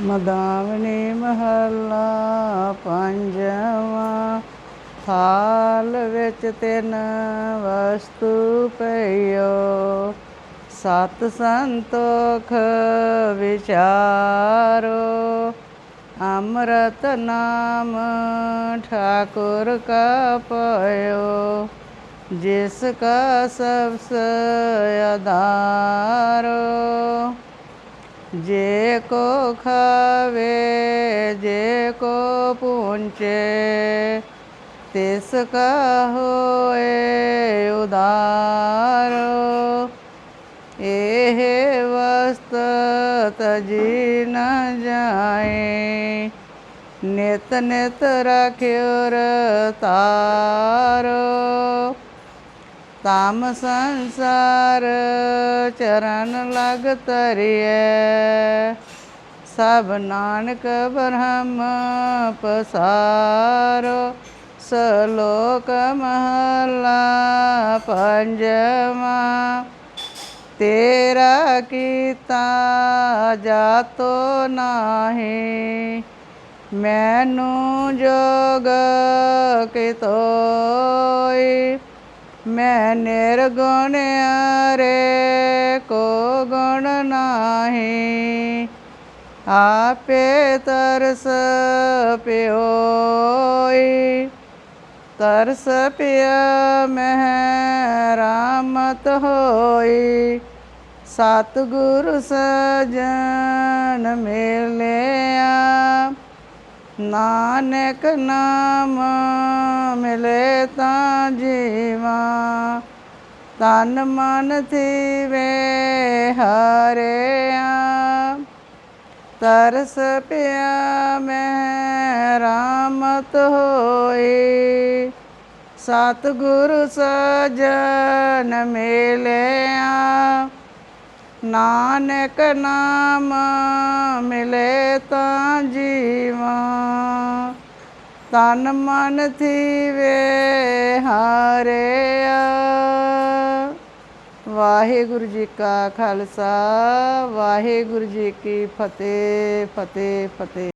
ਮਦਾਵਨੀ ਮਹੱਲਾ ਪੰਜਵਾਂ, ਥਾਲ ਵਿੱਚ ਤਿੰਨ ਵਸਤੂ ਪਈਓ। ਸਤ ਸੰਤੋਖ ਵਿਚਾਰੋ, ਅੰਮ੍ਰਿਤ ਨਾਮ ਠਾਕੁਰ ਕਾ ਪਇਓ ਜਿਸ ਕਾ ਸਬਸ ਆਧਾਰੋ ਜੇ ਕੋ ਖਾਵੇ, ਜੇ ਕੋ ਪੁੰਚੇ ਤਿਸ ਕਾ ਹੋਏ ਉਦਾਰ। ਇਹ ਵਸਤ ਤਜੀ ਨ ਜਾਏ, ਨਿਤ ਨਿਤ ਰਖਿਓ ਤਾਰੋ ਤਮ ਸੰਸਾਰ ਚਰਨ ਲਗ ਤਰੀਐ ਸਭ ਨਾਨਕ ਬ੍ਰਹਮ ਪਸਾਰੋ, ਸਲੋਕ ਮਹਲਾ ਪੰਜਵਾ। ਤੇਰਾ ਕੀਤਾ ਜਾਤੋ ਨਾਹੀ, ਮੈਨੂੰ ਜੋਗ ਕਿਤੋਈ। ਮੈਂ ਨਿਰਗੁਣ ਅਰੇ ਕੋ ਗੁਣ ਨਾਹੀ, ਆਪੇ ਤਰਸ ਪਿਓਈ। ਤਰਸ ਪਿਆ ਮਹਿ ਰਾਮਤ ਹੋਈ, ਸਤਿਗੁਰ ਸਜਣ ਮਿਲਿਆ ਨਾਨਕ ਨਾਮ ਮਿਲੇ ਤਾਂ ਜੀਵਾ, ਤਨ ਮਨ ਥੀਵੇ ਹਰਿਆ। ਤਰਸ ਪਿਆ ਮੈਂ ਰਾਮਤ ਹੋਈ, ਸਤਿਗੁਰ ਸਜਨ ਮਿਲਿਆ। ਨਾਨਕ ਨਾਮ ਮਿਲੇ ਤਾਂ ਜੀਵਾ। ਤਨ ਮਨ ਥੀਵੇ ਹਾਰਿਆ। ਵਾਹਿਗੁਰੂ ਜੀ ਕਾ ਖਾਲਸਾ, ਵਾਹਿਗੁਰੂ ਜੀ ਕੀ ਫਤਿਹ ਫਤਿਹ ਫਤਿਹ।